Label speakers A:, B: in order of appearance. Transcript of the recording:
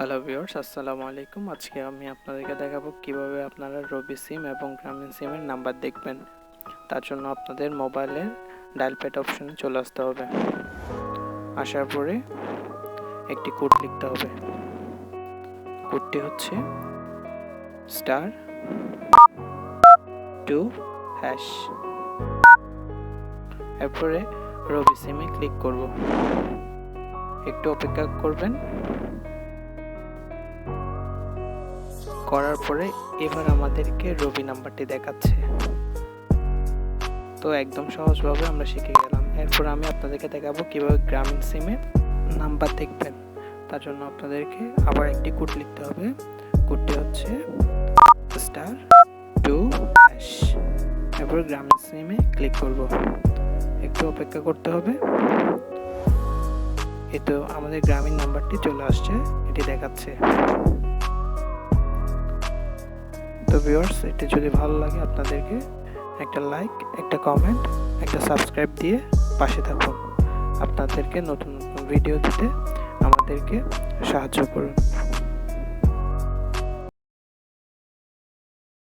A: Hello viewers আসসালামু আলাইকুম। আজকে আমি আপনাদেরকে দেখাবো কীভাবে আপনারা রবি সিম এবং গ্রামীণ সিমের নাম্বার দেখবেন। তার জন্য আপনাদের মোবাইলে ডায়াল প্যাড অপশনে চলে আসতে হবে। আসার পরে একটি কোড লিখতে হবে। কোডটি হচ্ছে স্টার টু হ্যাশ এরপরে রবি সিমে ক্লিক করব। একটু অপেক্ষা করবেন। করার পরে এবার আমাদেরকে রবি নাম্বারটি দেখাচ্ছে। তো একদম সহজভাবে আমরা শিখে গেলাম। এরপর আমি আপনাদেরকে দেখাবো কীভাবে গ্রামীণ সিমে নাম্বার দেখবেন। তার জন্য আপনাদেরকে আবার একটি কোড লিখতে হবে। কোডটি হচ্ছে স্টার টু এরপর গ্রামীণ সিমে ক্লিক করব। একটু অপেক্ষা করতে হবে। এই তো আমাদের গ্রামীণ নাম্বারটি চলে আসছে। এটি দেখাচ্ছে। ভিউয়ার্স, এটি যদি ভালো লাগে আপনাদেরকে, একটা লাইক, একটা কমেন্ট, একটা সাবস্ক্রাইব দিয়ে পাশে থাকুন। আপনাদেরকে নতুন নতুন ভিডিও দিতে আমাদেরকে সাহায্য করুন।